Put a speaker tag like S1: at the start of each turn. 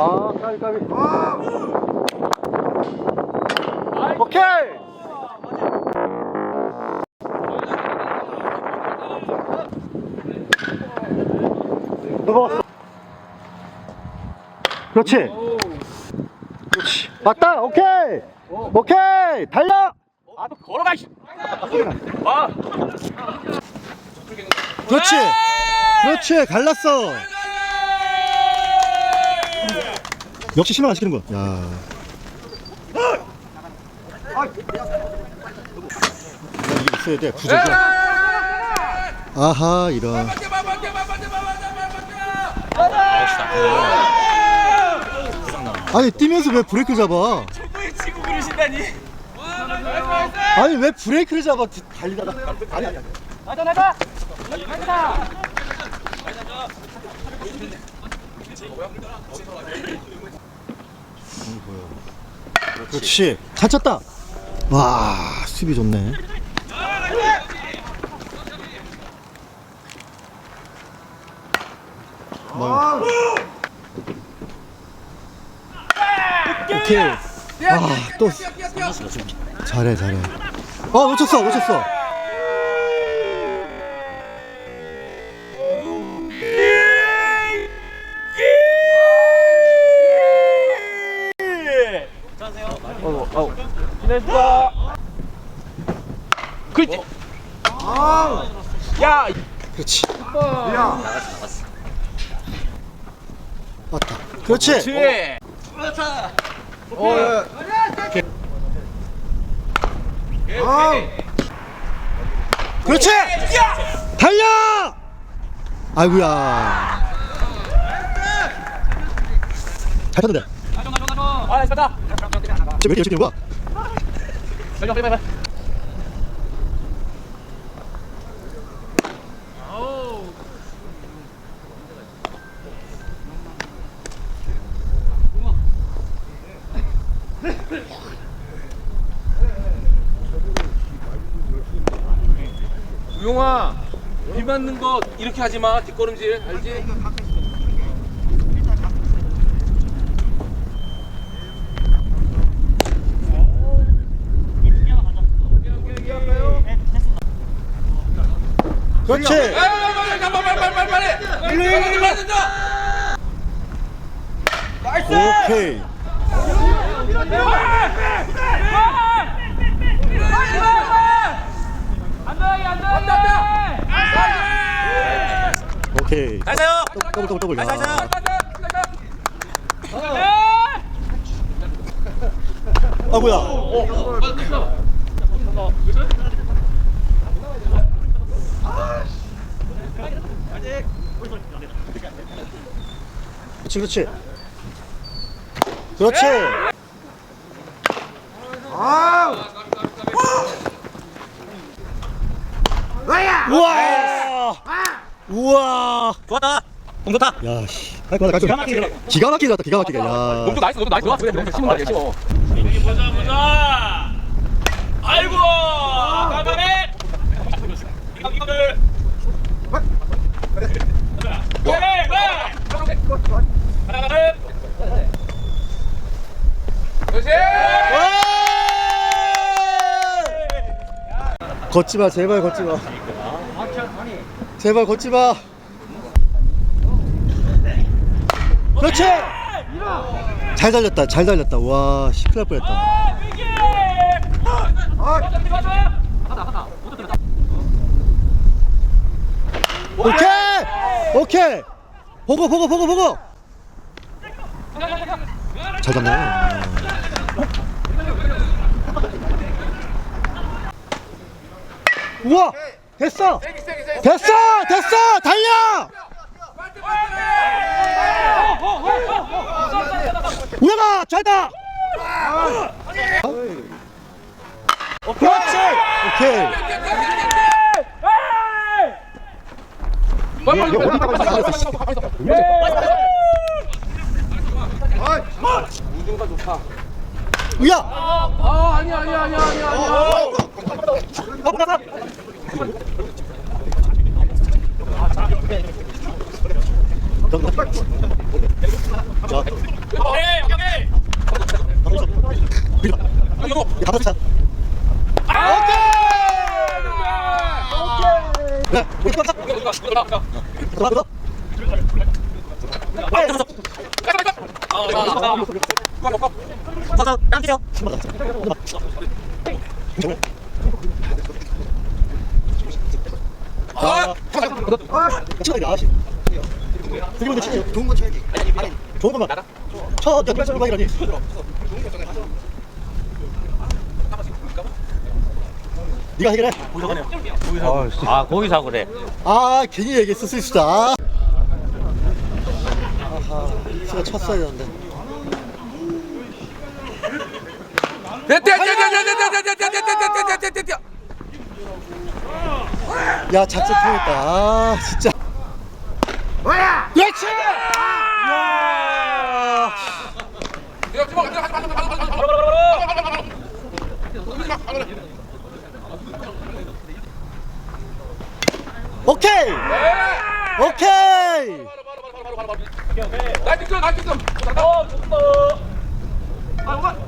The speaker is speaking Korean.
S1: 아, 까비, 까비. 오케이! 무거웠어. 그렇지. 그렇지. 맞다. 오케이. 오케이. 달려.
S2: 아 너 걸어가 씨. 아
S1: 그렇지. 그렇지. 갈랐어. 역시 신경 안 시키는 거. 야. 이게 있어야 돼. 부족이야. 아하, 이런. 아니, 뛰면서 왜 브레이크 잡아?
S2: 초보에 치고 그러신다니
S1: 아니, 왜 브레이크를 잡아? 달리다가. 아니, 아니, 아니.
S2: 나가 나가 나가
S1: 그렇지. 잘 쳤다. 와, 수비 좋네. 뭐. 오케이. 아, 또 잘해, 잘해. 어, 놓쳤어, 놓쳤어.
S2: 지냈어 그렇지. 야.
S1: 그렇지. 맞다. 그렇지.
S2: 그렇지.
S1: 그렇지. 달려. 아이고야. 잘 쳤는데.
S2: 아 나이스 받아
S1: 쟤왜 이렇게 열심히 뛰는 거야?
S2: 빨리 빨리 빨리 우용아 비 맞는 거 이렇게 하지 마 뒷걸음질 알지?
S1: 그렇지. 오케이. 오케이.
S2: 가세요
S1: 더블 더블 더블. 야. 아 뭐야? 그렇지 그렇지. 그렇지. 우와. 우와.
S2: 좋았다 공 좋다
S1: 야 씨. 아이 맞아 기가 막히게 기가 막히게 났다 기가 막히게. 야.
S2: 몸도 나이스 몸도 나이스 좋아 그래 몸도 심은 거 아니야 심어
S3: 보자 보자 아이고 까만해 이거를 하나는
S2: 그렇지
S1: 걷지 마 제발 걷지 마. 제발 걷지 마. 그렇지. 잘 달렸다 잘 달렸다 와 시큰일 날 뻔했다. 오케이 오케이 보고 보고 보고 보고 잘 잡네. 우와! 됐어! 됐어! 됐어! 달려! 우영아 잘다 그렇지! 오케이.
S2: 빨리
S1: 이거 어디
S2: 빨리.
S1: 가고
S2: 빨리
S1: 있어?
S2: 빨리 빨리 우중가 좋다
S1: 우야!
S2: 아 아니야 아니야 아니야 아니야
S1: 네. 가자, 깜짝이야. 아. 좋은 쳐야지. 아니, 좋은 것만. 쳐, 야, 빨리 빨리 가라니. 네가 해결해.
S3: 아 거기서 그래
S1: 아, 괜히 얘기했어, 진짜. 아하, 수가 쳤어야 되는데. 야, 작전 통했다. 아, 진짜. 그렇지! 야! 오케이! 오케이! 아이고,